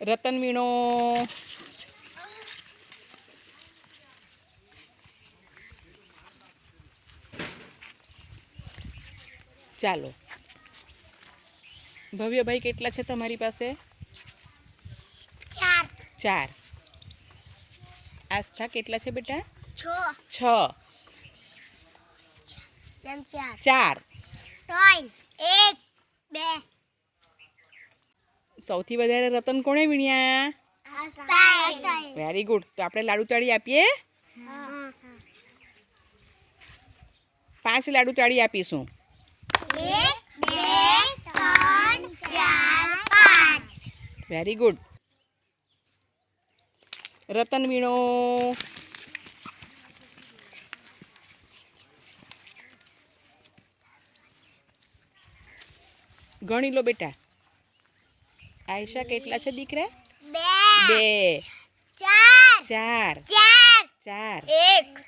રતન વીણો. ચાલો. ભવ્યભાઈ કેટલા છે તમારી પાસે? ચાર. આસ્થા કેટલા છે બેટા? છ. છ. ચાર. ત્રણ. એક. સૌથી વધારે રતન કોણે વીણ્યા? વેરી ગુડ તો આપણે લાડુ તાળી આપીએ? પાંચ લાડુ તાળી આપીશું. વેરી ગુડ રતન વીણો. ગણી લો બેટા. આયશા કેટલા છે દીકરા? બે. ચાર. ચાર. ચાર. ચાર. એક.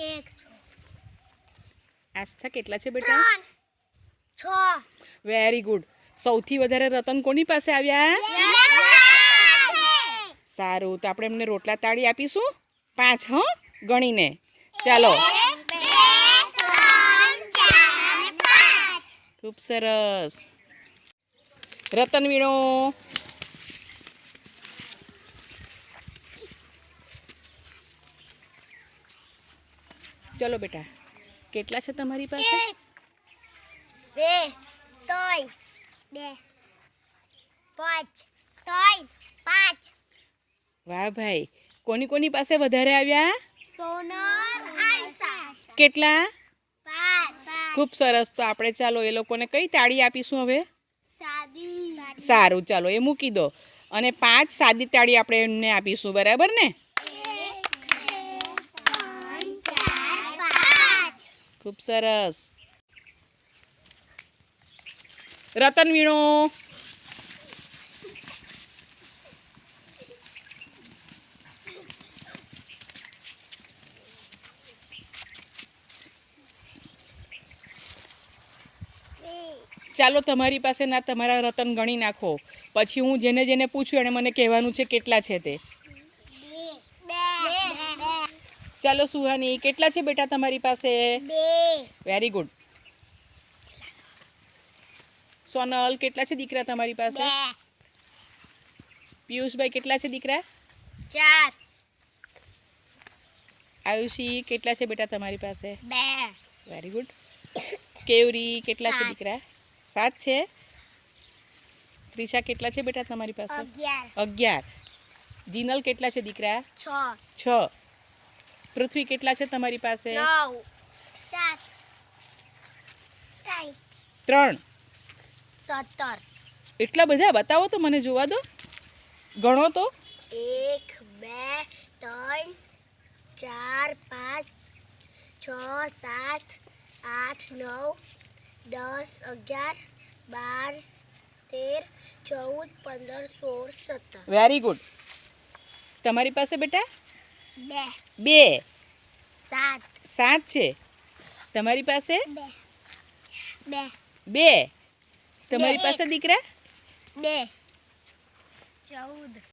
એક. આસ્થા કેટલા છે બેટા? છ. વેરી ગુડ સૌથી વધારે રતન કોની પાસે આવ્યા? સારું તો આપણે એમને રોટલા તાળી આપીશું. પાંચ હં ગણીને. ચાલો. ખૂબ સરસ. રતન વીણો. ચલો બેટા કેટલા છે તમારી પાસે? બે ત્રણ બે પાંચ ત્રણ પાંચ. વાહ ભાઈ કોની કોની પાસે વધારે આવ્યા? સોનલ આયશા કેટલા? પાંચ. ખૂબ સરસ તો આપણે ચાલો એ લોકોને કઈ તાળી આપીશું હવે? સાદી. સારું, ચાલો, એ મૂકી દો. અને પાંચ સાદી તાળી આપણે એમને આપીશું, બરાબર ને? ખૂબ સરસ. રતન વીણો. ચાલો તમારી પાસે ના તમારા રતન ગણી નાખો. પછી હું જેને જેને પૂછું એને મને કહેવાનું છે કેટલા છે તે. ચાલો સુહાની કેટલા છે બેટા તમારી પાસે? વેરી ગુડ સોનલ કેટલા છે દીકરા તમારી પાસે? પિયુષભાઈ કેટલા છે દીકરા? ચાર. આયુષી કેટલા છે બેટા તમારી પાસે? બે. વેરી ગુડ કેવરી કેટલા છે દીકરા? સાત છે. ત્રિષા કેટલા છે બેટા તમારી પાસે? અગિયાર. જીનલ કેટલા છે દીકરા? છ. પૃથ્વી કેટલા છે તમારી પાસે? ત્રણ. સત્તર. એટલા બધા? બતાવો તો મને જોવા દો. ગણો તો. એક બે ત્રણ ચાર પાંચ છ સાત આઠ નવ દસ અગિયાર બાર તેર ચૌદ પંદર સોળ સત્તર વેરી ગુડ તમારી પાસે બેટા બે બે સાત સાત છે તમારી પાસે બે બે બે તમારી બે, પાસે એક. દીકરા બે ચૌદ